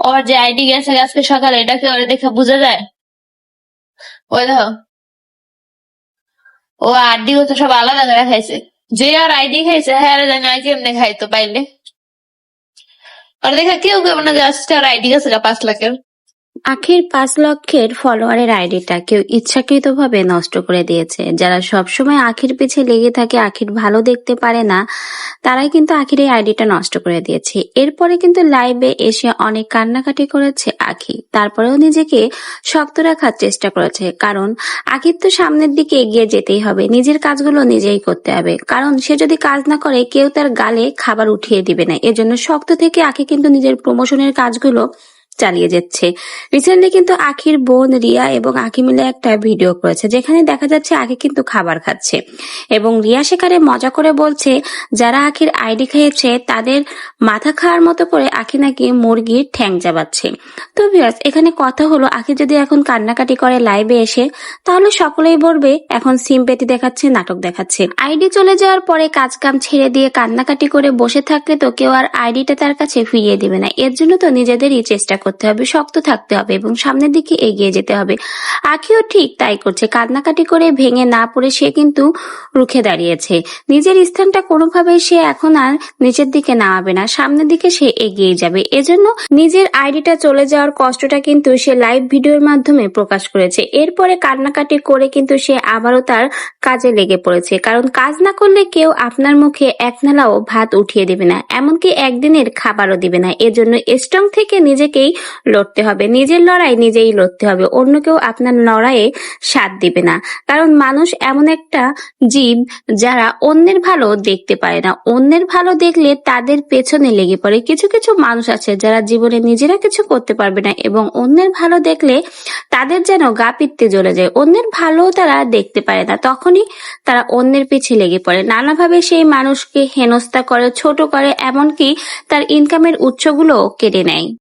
ওর যে আইডি গেছে আজকে সকালে, এটা কি ওরে দেখে বোঝা যায়? ওই দেখো। ও আইডি তো সব আলাদা করে খাইছে। যে আর আইডি খাইছে হ্যাঁ জানি আর কেমনে খাইতো পাইলে। আর দেখা কেউ কেউ না জাস্ট আর আইডি গেছে পাঁচ লাখের। আখির পাঁচ লক্ষের ফলোয়ারের আইডিটা কেউ ইচ্ছাকৃতভাবে নষ্ট করে দিয়েছে। যারা সবসময় আখির পিছে লেগে থাকে, আখির ভালো দেখতে পারে না, তারাই কিন্তু আখির এই আইডিটা নষ্ট করে দিয়েছে। এরপরে কিন্তু লাইভে এসে অনেক কান্নাকাটি করেছে আখি। তারপরেও নিজেকে শক্ত রাখার চেষ্টা করেছে, কারণ আখির তো সামনের দিকে এগিয়ে যেতেই হবে, নিজের কাজগুলো নিজেই করতে হবে। কারণ সে যদি কাজ না করে, কেউ তার গালে খাবার উঠিয়ে দিবে না। এজন্য শক্ত থেকে আখি কিন্তু নিজের প্রমোশনের কাজগুলো চালিয়ে যাচ্ছে। রিসেন্টলি কিন্তু আখির বোন রিয়া এবং আখি মিলে একটা ভিডিও করেছে, যেখানে দেখা যাচ্ছে আখি কিন্তু খাবার খাচ্ছে। এবং রিয়া সেখানে মজা করে বলছে, যারা আখির আইডি খেয়েছে, তাদের মাথা খাওয়ার মতো করে আখি নাকি মুরগির ঠ্যাং চাবাচ্ছে। তো ভিউয়ার্স এখানে কথা হলো, আখি যদি এখন কান্নাকাটি করে লাইভে এসে, তাহলে সকলেই বলবে, এখন সিম্পেতি দেখাচ্ছে, নাটক দেখাচ্ছে। আইডি চলে যাওয়ার পরে কাজ কাম ছেড়ে দিয়ে কান্নাকাটি করে বসে থাকলে তো কেউ আর আইডিটা তার কাছে ফিরিয়ে দিবে না। এর জন্য তো নিজেদেরই চেষ্টা করতে হবে, শক্ত থাকতে হবে এবং সামনের দিকে এগিয়ে যেতে হবে। আখিও ঠিক তাই করছে। কান্নাকাটি করে ভেঙে না পড়ে সে কিন্তু রুখে দাঁড়িয়েছে। নিজের স্থানটা কোনোভাবেই সে এখন আর নিচের দিকে নামাবে না, সামনের দিকে সে এগিয়ে যাবে। এজন্য নিজের আইডিটা চলে যাওয়ার কষ্টটা কিন্তু সে লাইভ ভিডিওর মাধ্যমে প্রকাশ করেছে। এরপরে কান্নাকাটি করে কিন্তু সে আবারও তার কাজে লেগে পড়েছে। কারণ কাজ না করলে কেউ আপনার মুখে এক নালাও ভাত উঠিয়ে দেবে না, এমনকি একদিনের খাবারও দিবে না। এজন্য স্ট্রং থেকে নিজেকেই লড়তে হবে। নিজের লড়াই নিজেই লড়তে হবে। অন্য কেউ আপনার লড়াইয়ে সাথ দিবে না। কারণ মানুষ এমন একটা জীব যারা অন্যের ভালো দেখতে পারে না। অন্যের ভালো দেখলে তাদের পেছনে লেগে পড়ে। কিছু কিছু মানুষ আছে যারা জীবনে নিজেরা কিছু করতে পারবে না এবং অন্যের ভালো দেখলে তাদের যেন গা পিত্তে জ্বলে যায়। অন্যের ভালো তারা দেখতে পারে না। তখনই তারা অন্যের পিছে লেগে পড়ে। নানাভাবে সেই মানুষকে হেনস্থা করে, ছোট করে, এমনকি তার ইনকামের উৎসগুলো কেড়ে নেয়।